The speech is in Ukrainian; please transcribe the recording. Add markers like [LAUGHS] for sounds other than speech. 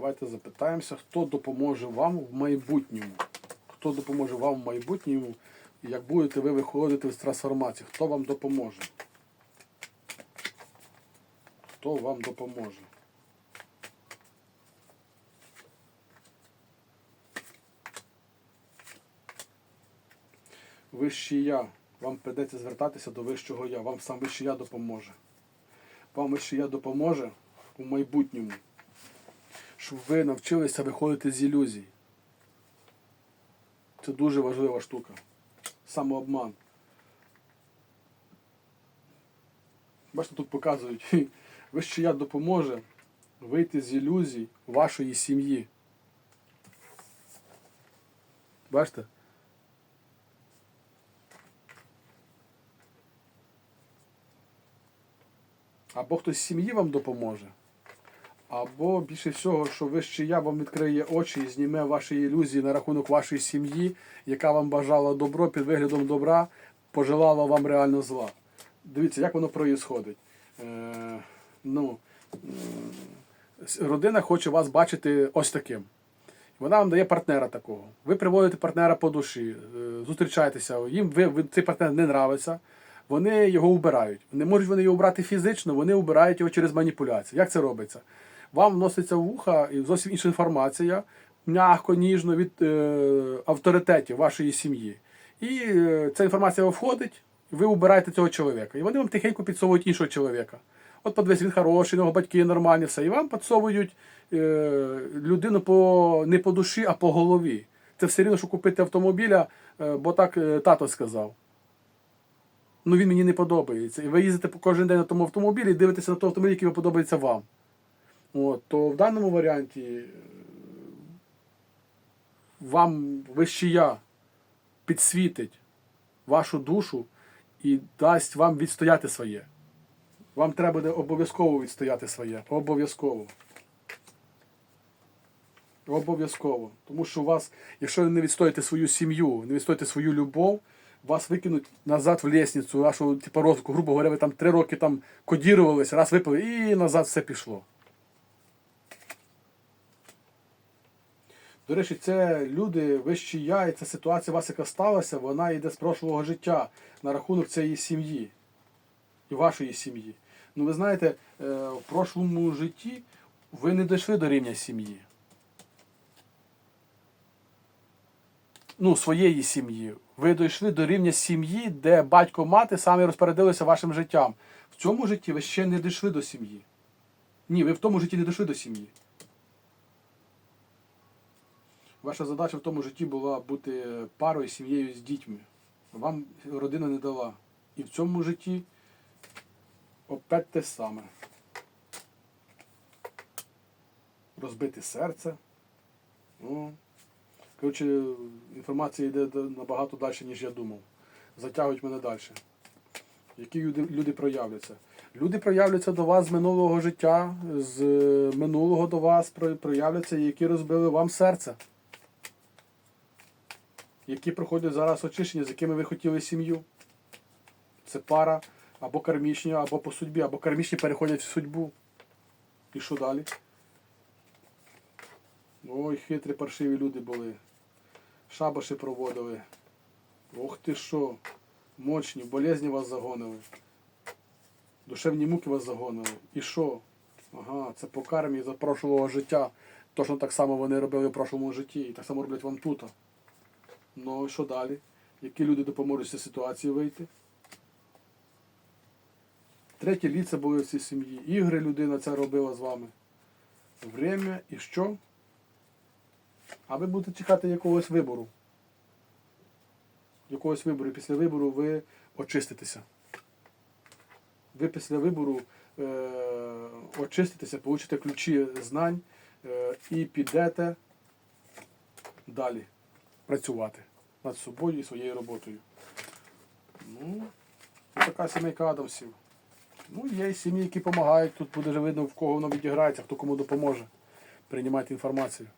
Давайте запитаємося, хто допоможе вам в майбутньому. Хто допоможе вам в майбутньому, як будете ви виходити з трансформації? Хто вам допоможе? Хто вам допоможе? Вищий я. Вам прийдеться звертатися до вищого я. Вам сам вищий я допоможе. Вам вищий я допоможе у майбутньому, щоб ви навчилися виходити з ілюзій. Це дуже важлива штука. Самообман. Бачите, тут показують, [LAUGHS] вищий я допоможе вийти з ілюзій вашої сім'ї. Бачите? Або хтось з сім'ї вам допоможе, або більше всього, що вище я вам відкриє очі і зніме ваші ілюзії на рахунок вашої сім'ї, яка вам бажала добро під виглядом добра, пожелала вам реально зла. Дивіться, як воно проїсходить. Е, ну, е, родина хоче вас бачити ось таким. Вона вам дає партнера такого. Ви приводите партнера по душі, е, зустрічаєтеся, їм ви, цей партнер не нравиться, вони його вбирають. Не можуть вони його обрати фізично, вони вбирають його через маніпуляцію. Як це робиться? Вам вноситься в вуха зовсім інша інформація, м'яко, ніжно від е, авторитетів вашої сім'ї. І е, ця інформація входить, ви вбираєте цього чоловіка. І вони вам тихенько підсовують іншого чоловіка. От подивись, він хороший, у нього батьки нормальні, все. І вам підсовують е, людину по, не по душі, а по голові. Це все рівно, що купити автомобіля, е, бо так е, тато сказав. Ну він мені не подобається. І ви їздите кожен день на тому автомобілі і дивитеся на той автомобіль, який подобається вам. От, то в даному варіанті е, вам вищия підсвітить вашу душу і дасть вам відстояти своє. Вам треба буде обов'язково відстояти своє. Обов'язково. Обов'язково. Тому що у вас, якщо ви не відстоїте свою сім'ю, не відстоїте свою любов, вас викинуть назад в лісницю, вашу типу, розвитку, грубо говоря, ви там три роки там кодірувалися, раз випили, і назад все пішло. До речі, це люди вищі я, і ця ситуація у вас, яка сталася, вона йде з прошлого життя на рахунок цієї сім'ї і вашої сім'ї. Ну, ви знаєте, е, в прошлому житті ви не дійшли до рівня сім'ї. Ну, своєї сім'ї. Ви дійшли до рівня сім'ї, де батько мати самі розпорядилися вашим життям. В цьому житті ви ще не дійшли до сім'ї. Ні, ви в тому житті не дійшли до сім'ї. Ваша задача в тому житті була бути парою, сім'єю з дітьми. Вам родина не дала. І в цьому житті опять те саме. Розбите серце. Ну, коротше, інформація йде набагато далі, ніж я думав. Затягують мене далі. Які люди, люди проявляться? Люди проявляться до вас з минулого життя, з минулого до вас про- проявляться, які розбили вам серце. Які проходять зараз очищення, з якими ви хотіли сім'ю. Це пара або кармічні, або по судьбі, або кармічні переходять в судьбу. І що далі? Ой, хитрі паршиві люди були. Шабаші проводили. Ох ти що, мощні, болезні вас загонили. Душевні муки вас загонили. І що? Ага, це по кармі за прошлого життя. Точно так само вони робили в прошлому житті. І так само роблять вам тут. Ну що далі? Які люди допоможуть з ситуації вийти? Треті ліце були в цій сім'ї. Ігри людина ця робила з вами. Время і що? А ви будете чекати якогось вибору. Якогось вибору. І після вибору ви очиститеся. Ви після вибору е- очиститеся, получите ключі знань е- і підете далі працювати над собою і своєю роботою. Ну, така сімейка Адамсів. Ну, є і сім'ї, які допомагають. Тут буде вже видно, в кого воно відіграється, хто кому допоможе приймати інформацію.